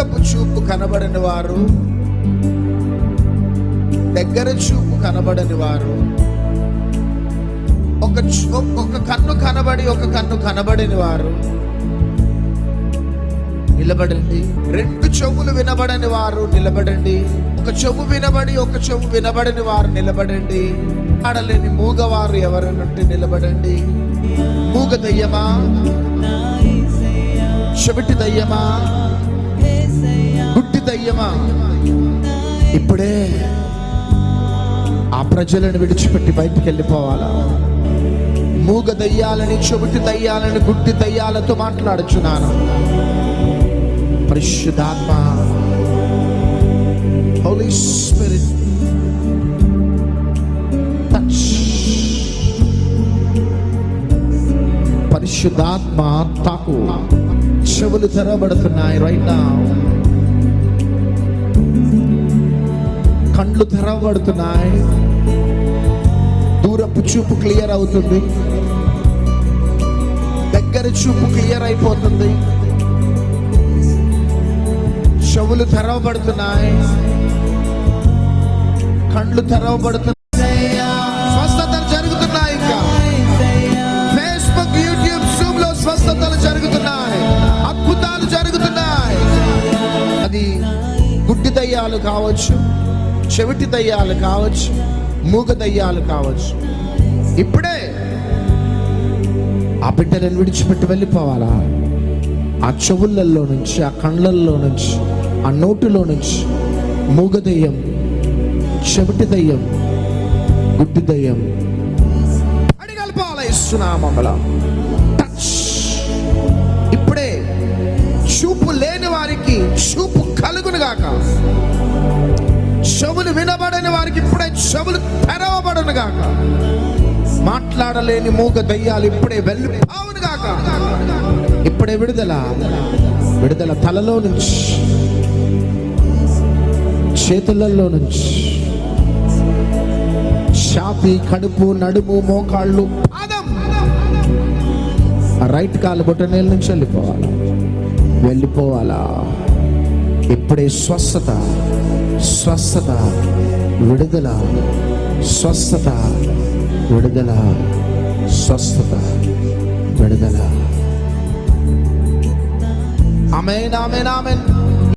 దూరపు చూపు కనబడని వారు. దగ్గర చూపు కనబడని వారు. ఒక ఒక కన్ను కనబడి ఒక కన్ను కనబడని వారు. నిలబడండి. రెండు చెవులు వినబడని వారు నిలబడండి. ఒక చెవు వినబడి ఒక చెవు వినబడని వారు నిలబడండి. ఆడలేని మూగవారు ఎవరనంటే నిలబడండి. మూగ దయ్యమా? చెవిటి దయ్యమా? గుడ్డి దయ్యమా? ఇప్పుడే ఆ ప్రజలను విడిచిపెట్టి బయటికి వెళ్ళిపోవాలా? మూగ దయ్యాలని చెవిటి దయ్యాలని గుడ్డి దయ్యాలతో మాట్లాడుచున్నాను పరిశుద్ధాత్మ హోలీ స్పిరిట్ పరిశుద్ధాత్మ తాకు. చెవులు తెరవబడుతున్నాయి రైట్ నా కండ్లు తెరవబడుతున్నాయి. దూరపు చూపు క్లియర్ అవుతుంది. దగ్గర చూపు క్లియర్ అయిపోతుంది. చెవులు తెరవబడుతున్నాయి. కండ్లు తెరవబడుతున్నాయి. దయ్యాలు కావచ్చు చెవిటి దయ్యాలు కావచ్చు మూగ దయ్యాలు కావచ్చు. ఇప్పుడే ఆ బిడ్డలను విడిచిపెట్టి వెళ్ళిపోవాలా? ఆ చెవులలో నుంచి ఆ కళ్ళల్లో నుంచి ఆ నోటిలో నుంచి మూగ దయ్యం చెవిటి దయ్యం గుడ్డి దయ్యం. అడిగలిపాల ఇస్తున్నామల టచ్ ఇప్పుడే చూపు లేని వారికి చూపు కలుగునుగాక. చెవులు వినబడని వారికి ఇప్పుడే చెవులు తెరవబడను గాక. మాట్లాడలేని మూగ దయ్యాలు ఇప్పుడే వెళ్ళి గాక. ఇప్పుడే విడుదల విడుదల తలలో నుంచి చేతులలో నుంచి. షాపి కడుపు నడుము మోకాళ్ళు పాదం. రైట్ కాలు బొట్టనేల నుంచి వెళ్ళిపోవాలి. వెళ్ళిపోవాలా? ఇప్పుడే స్వస్థత స్వస్థత విడుదల స్వస్థత విడుదల స్వస్థత విడుదల. Amen amen amen.